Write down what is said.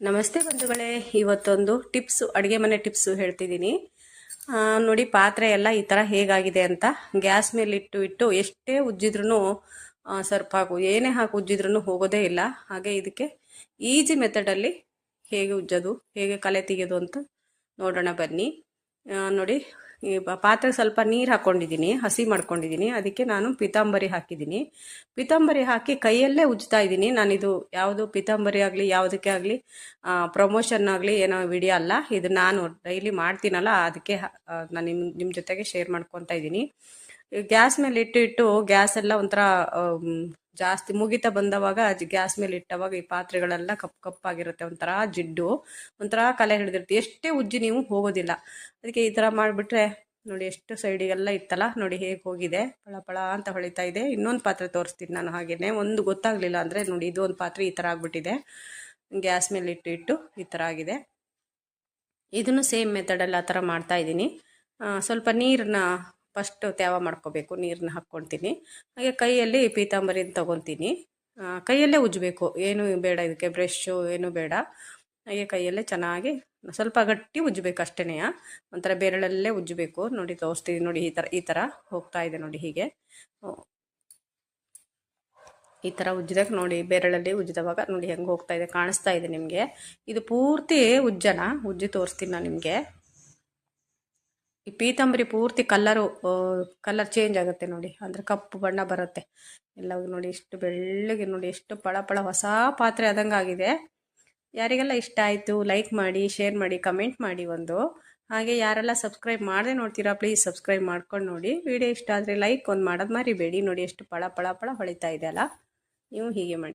ನಮಸ್ತೆ ಬಂಧುಗಳೇ, ಇವತ್ತೊಂದು ಟಿಪ್ಸು, ಅಡುಗೆ ಮನೆ ಟಿಪ್ಸು ಹೇಳ್ತಿದ್ದೀನಿ. ನೋಡಿ, ಪಾತ್ರೆ ಎಲ್ಲ ಈ ಥರ ಹೇಗಾಗಿದೆ ಅಂತ ಗ್ಯಾಸ್ ಮೇಲೆ ಇಟ್ಟು ಇಟ್ಟು ಎಷ್ಟೇ ಉಜ್ಜಿದ್ರೂ ಸರ್ಪ್ ಹಾಕು, ಏನೇ ಹಾಕಿ ಉಜ್ಜಿದ್ರೂ ಹೋಗೋದೇ ಇಲ್ಲ. ಹಾಗೆ ಇದಕ್ಕೆ ಈಜಿ ಮೆಥಡಲ್ಲಿ ಹೇಗೆ ಉಜ್ಜೋದು, ಹೇಗೆ ಕಲೆ ತೆಗೆಯೋದು ಅಂತ ನೋಡೋಣ ಬನ್ನಿ. ನೋಡಿ, ಈ ಪಾತ್ರೆ ಸ್ವಲ್ಪ ನೀರು ಹಾಕ್ಕೊಂಡಿದ್ದೀನಿ ಹಸಿ ಮಾಡ್ಕೊಂಡಿದ್ದೀನಿ. ಅದಕ್ಕೆ ನಾನು ಪೀತಾಂಬರಿ ಹಾಕಿದ್ದೀನಿ. ಪೀತಾಂಬರಿ ಹಾಕಿ ಕೈಯಲ್ಲೇ ಉಜ್ತಾ ಇದ್ದೀನಿ. ನಾನಿದು ಯಾವುದು ಪೀತಾಂಬರಿ ಆಗಲಿ, ಯಾವುದಕ್ಕೆ ಆಗಲಿ ಪ್ರಮೋಷನ್ ಆಗಲಿ ಏನೋ ವಿಡಿಯೋ ಅಲ್ಲ. ಇದು ನಾನು ಡೈಲಿ ಮಾಡ್ತೀನಲ್ಲ, ಅದಕ್ಕೆ ನಾನು ನಿಮ್ಮ ನಿಮ್ಮ ಜೊತೆಗೆ ಶೇರ್ ಮಾಡ್ಕೊತಾ ಇದ್ದೀನಿ. ಗ್ಯಾಸ್ ಮೇಲೆ ಇಟ್ಟು ಇಟ್ಟು, ಗ್ಯಾಸ್ ಎಲ್ಲ ಒಂಥರ ಜಾಸ್ತಿ ಮುಗಿತ ಬಂದವಾಗ ಗ್ಯಾಸ್ ಮೇಲೆ ಇಟ್ಟವಾಗ ಈ ಪಾತ್ರೆಗಳೆಲ್ಲ ಕಪ್ಪು ಕಪ್ಪಾಗಿರುತ್ತೆ ಒಂಥರ ಜಿಡ್ಡು ಒಂಥರ ಕಲೆ ಹಿಡಿದಿರುತ್ತೆ. ಎಷ್ಟೇ ಉಜ್ಜಿ ನೀವು ಹೋಗೋದಿಲ್ಲ. ಅದಕ್ಕೆ ಈ ಥರ ಮಾಡಿಬಿಟ್ರೆ ನೋಡಿ ಎಷ್ಟು ಸೈಡಿಗೆಲ್ಲ ಇತ್ತಲ್ಲ ನೋಡಿ ಹೇಗೆ ಹೋಗಿದೆ ಪಳ ಪಳ ಅಂತ ಹೊಳಿತಾ ಇದೆ. ಇನ್ನೊಂದು ಪಾತ್ರೆ ತೋರಿಸ್ತೀನಿ ನಾನು ಹಾಗೇನೆ. ಒಂದು ಗೊತ್ತಾಗಲಿಲ್ಲ ಅಂದರೆ ನೋಡಿ ಇದು ಒಂದು ಪಾತ್ರೆ ಈ ಥರ ಆಗಿಬಿಟ್ಟಿದೆ. ಗ್ಯಾಸ್ ಮೇಲೆ ಇಟ್ಟು ಇಟ್ಟು ಈ ಥರ ಆಗಿದೆ. ಇದನ್ನು ಸೇಮ್ ಮೆಥಡಲ್ಲಿ ಆ ಥರ ಮಾಡ್ತಾ ಇದ್ದೀನಿ. ಆ, ಸ್ವಲ್ಪ ನೀರನ್ನ ಫಸ್ಟ್ ತ್ಯಾವ ಮಾಡ್ಕೋಬೇಕು ನೀರನ್ನ ಹಾಕ್ಕೊಳ್ತೀನಿ. ಹಾಗೆ ಕೈಯಲ್ಲಿ ಪೀತಾಂಬರಿನ ತೊಗೊತೀನಿ. ಕೈಯಲ್ಲೇ ಉಜ್ಜಬೇಕು. ಏನು ಬೇಡ ಇದಕ್ಕೆ, ಬ್ರಷು ಏನು ಬೇಡ. ಹಾಗೆ ಕೈಯಲ್ಲೇ ಚೆನ್ನಾಗಿ ಸ್ವಲ್ಪ ಗಟ್ಟಿ ಉಜ್ಜಬೇಕು ಅಷ್ಟೇ ಒಂಥರ ಬೆರಳಲ್ಲೇ ಉಜ್ಜಬೇಕು. ನೋಡಿ, ತೋರಿಸ್ತೀನಿ ನೋಡಿ, ಈ ಥರ ಈ ಥರ ಹೋಗ್ತಾ ಇದೆ ನೋಡಿ ಹೀಗೆ. ಈ ಥರ ಉಜ್ಜಿದಾಗ ನೋಡಿ, ಬೆರಳಲ್ಲಿ ಉಜ್ಜಿದವಾಗ ನೋಡಿ ಹೆಂಗೆ ಹೋಗ್ತಾ ಇದೆ, ಕಾಣಿಸ್ತಾ ಇದೆ ನಿಮಗೆ. ಇದು ಪೂರ್ತಿ ಉಜ್ಜನ? ಉಜ್ಜಿ ತೋರಿಸ್ತೀನಿ ನಾನು ನಿಮಗೆ. ಈ ಪೀತಾಂಬರಿ ಪೂರ್ತಿ ಕಲ್ಲರು ಕಲರ್ ಚೇಂಜ್ ಆಗುತ್ತೆ ನೋಡಿ. ಅಂದರೆ ಕಪ್ಪು ಬಣ್ಣ ಬರುತ್ತೆ. ಎಲ್ಲ ನೋಡಿ, ಎಷ್ಟು ಬೆಳ್ಳಗೆ ನೋಡಿ, ಎಷ್ಟು ಪಳ ಹೊಸ ಪಾತ್ರೆ ಆದಂಗೆ ಆಗಿದೆ. ಯಾರಿಗೆಲ್ಲ ಇಷ್ಟ ಆಯಿತು ಲೈಕ್ ಮಾಡಿ ಶೇರ್ ಮಾಡಿ ಕಮೆಂಟ್ ಮಾಡಿ ಒಂದು. ಹಾಗೆ ಯಾರೆಲ್ಲ ಸಬ್ಸ್ಕ್ರೈಬ್ ಮಾಡದೆ ನೋಡ್ತೀರಾ ಪ್ಲೀಸ್ ಸಬ್ಸ್ಕ್ರೈಬ್ ಮಾಡ್ಕೊಂಡು ನೋಡಿ. ವಿಡಿಯೋ ಇಷ್ಟ ಆದರೆ ಲೈಕ್ ಒಂದು ಮಾಡೋದು ಮರಿಬೇಡಿ. ನೋಡಿ, ಎಷ್ಟು ಪಳ ಪಳ ಪಳ ಹೊಳಿತಾ ಇದೆ ಅಲ್ಲ. ನೀವು ಹೀಗೆ ಮಾಡಿ.